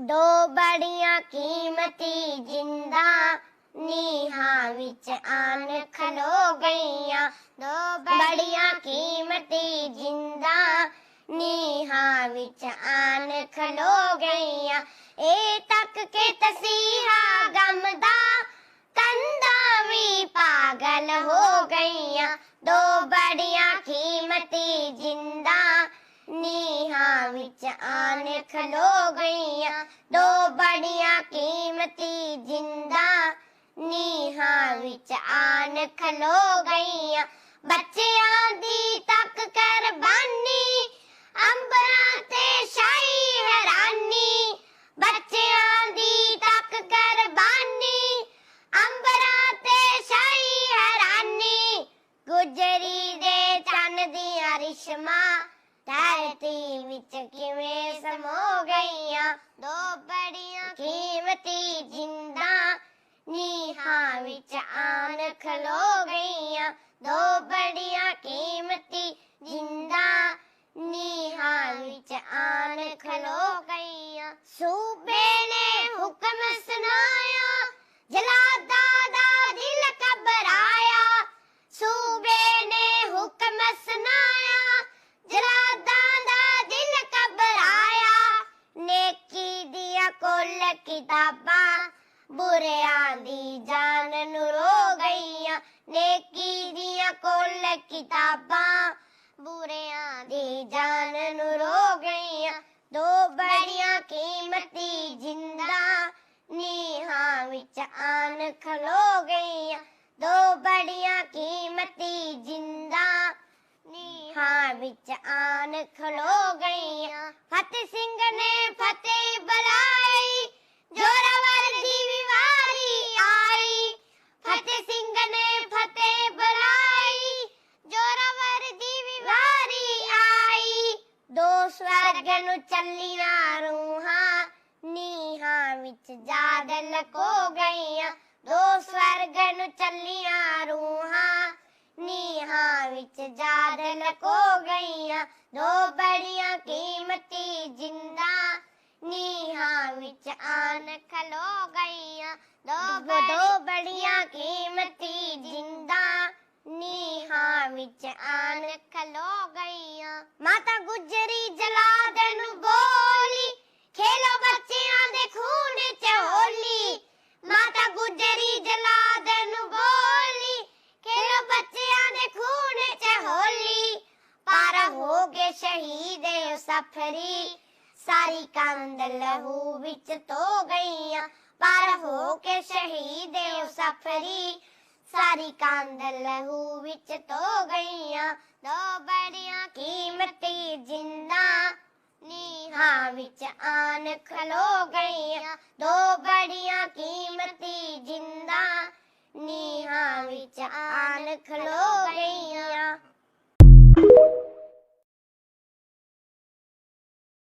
ਦੋ ਬੜੀਆਂ ਕੀਮਤੀ ਜਿੰਦਾ, ਨੀਹਾਂ ਵਿੱਚ ਆਨ ਖਲੋ ਗਈਆਂ। ਦੋ ਬੜੀਆਂ ਕੀਮਤੀ ਜਿੰਦਾ, ਨੀਹਾਂ ਵਿੱਚ ਆਨ ਖਲੋ ਗਈਆਂ। ਇਹ ਤੱਕ ਕੇ ਤਸੀਹਾ ਗਮ ਦਾ ਕੰਦਾ ਵੀ ਪਾਗਲ ਹੋ ਗਈਆਂ। ਦੋ ਬੜੀਆਂ ਕੀਮਤੀ ਜਿੰਦਾ ਵਿੱਚ ਆਨ ਖਲੋ ਗਈਆਂ। ਦੋ ਬੜੀਆਂ ਕੀਮਤੀ ਜਿੰਦਾ, ਨੀਹਾਂ ਵਿੱਚ ਆਨ ਖਲੋ ਗਈਆਂ। ਬੱਚਿਆਂ ਦੀ ਤੱਕ ਕੁਰਬਾਨੀ, ਅੰਬਰਾਂ ਤੇ ਸ਼ਾਹੀ ਹੈਰਾਨੀ। ਬੱਚਿਆਂ ਦੀ ਤੱਕ ਕੁਰਬਾਨੀ, ਅੰਬਰਾਂ ਤੇ ਸ਼ਾਹੀ ਹੈਰਾਨੀ। ਗੁਜਰੀ ਦੇ ਚੰਨ ਦੀਆਂ ਰਿਸ਼ਮਾ ਧਰਤੀ ਵਿੱਚ ਕਿਵੇਂ ਸਮੋ ਗਈਆਂ? ਦੋ ਬੜੀਆਂ ਕੀਮਤੀ ਜਿੰਦਾ, ਨੀਹਾਂ ਵਿੱਚ ਆਨ ਖਲੋ ਗਈਆਂ। ਦੋ ਬੜੀਆਂ ਕੀਮਤੀ ਜਿੰਦਾ, ਨੀਹਾਂ ਵਿੱਚ ਆਨ ਖਲੋ ਗਈਆਂ। ਸੂਬੇ ਨੇ ਹੁਕਮ ਸੁਣਾਇਆ ਕਿਤਾਬਾਂ, ਬੁਰਿਆਂ ਦੀ ਜਾਨ ਨੂੰ ਰੋ ਗਈਆਂ। ਨੇਕੀ ਦੀਆਂ ਕੁੱਲ ਕਿਤਾਬਾਂ, ਬੁਰਿਆਂ ਦੀ ਜਾਨ ਨੂੰ ਰੋ ਗਈਆਂ। ਦੋ ਬੜੀਆਂ ਕੀਮਤੀ ਜਿੰਦਾ ਨੀਹਾਂ ਵਿੱਚ ਆਨ ਖਲੋ ਗਈਆਂ। ਦੋ ਬੜੀਆਂ ਕੀਮਤੀ ਜਿੰਦਾ ਨੀਹਾਂ ਵਿੱਚ ਆਨ ਖਲੋ ਗਈਆਂ। ਸਵਰਗ ਨੂੰ ਚੱਲੀਆਂ ਰੂਹਾਂ ਨੀਹਾਂ ਵਿੱਚ ਜਾਦ ਲਕੋ ਗਈਆਂ। ਦੋ ਸਵਰਗ ਨੂੰ ਚੱਲੀਆਂ ਰੂਹਾਂ ਨੀਹਾਂ ਵਿੱਚ ਜਾਦ ਲਕੋ ਗਈਆਂ। ਦੋ ਬੜੀਆਂ ਕੀਮਤੀ ਜਿੰਦਾ ਨੀਹਾਂ ਵਿੱਚ ਆਨ ਖਲੋ ਗਈਆਂ। ਦੋ ਦੋ ਬੜੀਆਂ ਕੀਮਤੀ ਜਿੰਦਾ ਵਿੱਚ ਆਨ ਖਲੋ ਗਈਆਂ। ਮਾਤਾ ਗੁਜਰੀ ਜਲਾਦ ਨੂੰ ਬੋਲੀ। ਖੇਲੋ ਬੱਚਿਆਂ ਦੇ ਖੂਨ ਚ ਹੋਲੀ। ਮਾਤਾ ਗੁਜਰੀ ਜਲਾਦ ਨੂੰ ਬੋਲੀ। ਖੇਲੋ ਬੱਚਿਆਂ ਦੇ ਖੂਨ ਚ ਹੋਲੀ। ਪਾਰ ਹੋ ਗਏ ਸ਼ਹੀਦ ਓ ਸਫਰੀ। ਸਾਰੀ ਕੰਦ ਲਹੂ ਵਿੱਚ ਧੋ ਗਈਆਂ। ਪਾਰ ਹੋ ਕੇ ਸ਼ਹੀਦ ਸਫਰੀ। ਸਾਰੀ ਕੰਦ ਲਹੂ ਵਿੱਚ ਧੋ ਗਈਆਂ, ਦੋ ਬੜੀਆਂ ਕੀਮਤੀ ਜਿੰਦਾ ਨੀਹਾਂ ਵਿੱਚ ਆਨ ਖਲੋ ਗਈਆਂ, ਦੋ ਬੜੀਆਂ ਕੀਮਤੀ ਜਿੰਦਾ ਨੀਹਾਂ ਵਿੱਚ ਆਨ ਖਲੋ